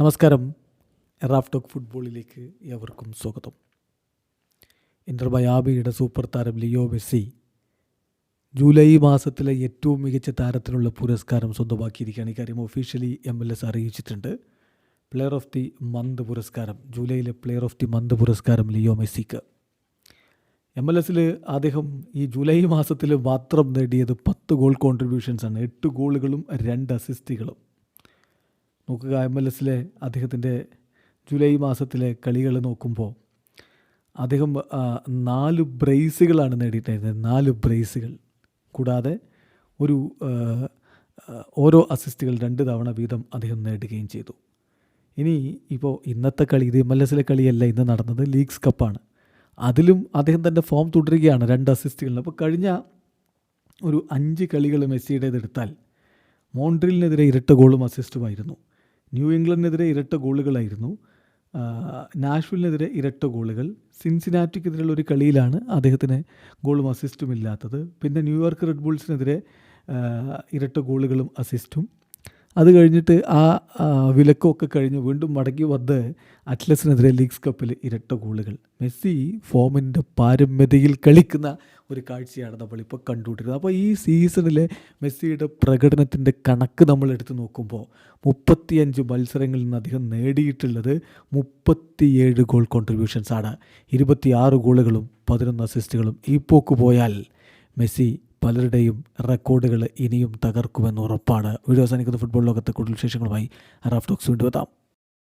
നമസ്കാരം. Raf talk ഫുട്ബോളിലേക്ക് ഏവർക്കും സ്വാഗതം. ഇന്റർ മയാബിയുടെ സൂപ്പർ താരം ലിയോ മെസ്സി ജൂലൈ മാസത്തിലെ ഏറ്റവും മികച്ച താരത്തിനുള്ള പുരസ്കാരം സ്വന്തമാക്കിയിരിക്കുകയാണ്. ഇക്കാര്യം ഒഫീഷ്യലി എം എൽ എസ് അറിയിച്ചിട്ടുണ്ട്. പ്ലെയർ ഓഫ് ദി മന്ത് പുരസ്കാരം ജൂലൈയിലെ പ്ലെയർ ഓഫ് ദി മന്ത് പുരസ്കാരം ലിയോ മെസ്സിക്ക്. എം എൽ എസിൽ അദ്ദേഹം ഈ ജൂലൈ മാസത്തിൽ മാത്രം നേടിയത് പത്ത് ഗോൾ കോൺട്രിബ്യൂഷൻസാണ് എട്ട് ഗോളുകളും രണ്ട് അസിസ്റ്റുകളും നോക്കുക. എം എൽ എസിലെ അദ്ദേഹത്തിന്റെ ജൂലൈ മാസത്തിലെ കളികൾ നോക്കുമ്പോൾ അദ്ദേഹം നാല് ബ്രേസുകളാണ് നേടിയിട്ടുണ്ടായിരുന്നത്. നാല് ബ്രേസുകൾ. കൂടാതെ ഒരു ഓരോ അസിസ്റ്റുകൾ രണ്ട് തവണ വീതം അദ്ദേഹം നേടുകയും ചെയ്തു. ഇനി ഇപ്പോൾ ഇന്നത്തെ കളി ഇത് എം എൽ എസിലെ കളിയല്ല ഇന്ന് നടന്നത് ലീഗ്സ് കപ്പാണ്. അതിലും അദ്ദേഹം തന്റെ ഫോം തുടരുകയാണ് രണ്ട് അസിസ്റ്റുകളിൽ അപ്പോൾ കഴിഞ്ഞ ഒരു അഞ്ച് കളികൾ മെസ്സിയുടേതെടുത്താൽ മോൺട്രിലിനെതിരെ ഇരട്ട ഗോളും അസിസ്റ്റുമായിരുന്നു. ന്യൂ ഇംഗ്ലണ്ടിനെതിരെ ഇരട്ട ഗോളുകളായിരുന്നു. നാഷ്വിലിനെതിരെ ഇരട്ട ഗോളുകൾ. സിൻസിനാറ്റിക്കെതിരെയുള്ള ഒരു കളിയിലാണ് അദ്ദേഹത്തിന് ഗോളും അസിസ്റ്റും ഇല്ലാത്തത്. പിന്നെ ന്യൂയോർക്ക് റെഡ് ബുൾസിനെതിരെ ഇരട്ട ഗോളുകളും അസിസ്റ്റും അത് കഴിഞ്ഞിട്ട് ആ വിലക്കൊക്കെ കഴിഞ്ഞ് വീണ്ടും മടങ്ങി വന്ന് അറ്റ്ലസിനെതിരെ ലീഗ്സ് കപ്പിൽ ഇരട്ട ഗോളുകൾ. മെസ്സി ഫോമിന്റെ പാരമ്യതയിൽ കളിക്കുന്ന ഒരു കാഴ്ചയാണ് നമ്മളിപ്പോൾ കണ്ടുകൊണ്ടിരുന്നത് അപ്പോൾ ഈ സീസണിലെ മെസ്സിയുടെ പ്രകടനത്തിന്റെ കണക്ക് നമ്മൾ എടുത്തു നോക്കുമ്പോൾ മുപ്പത്തിയഞ്ച് മത്സരങ്ങളിൽ നിന്ന് അദ്ദേഹം നേടിയിട്ടുള്ളത് മുപ്പത്തിയേഴ് ഗോൾ കോൺട്രിബ്യൂഷൻസാണ് ഇരുപത്തിയാറ് ഗോളുകളും പതിനൊന്ന് അസിസ്റ്റുകളും ഈ പോക്ക് പോയാൽ മെസ്സി പലരുടെയും റെക്കോർഡുകൾ ഇനിയും തകർക്കുമെന്ന് ഉറപ്പാണ്. വീഡിയോ അവസാനിക്കുന്ന ഫുട്ബോൾ ലോകത്തെ കൂടുതൽ വിശേഷങ്ങളുമായി റാഫ് ടോക്സ് വീണ്ടും എത്താം.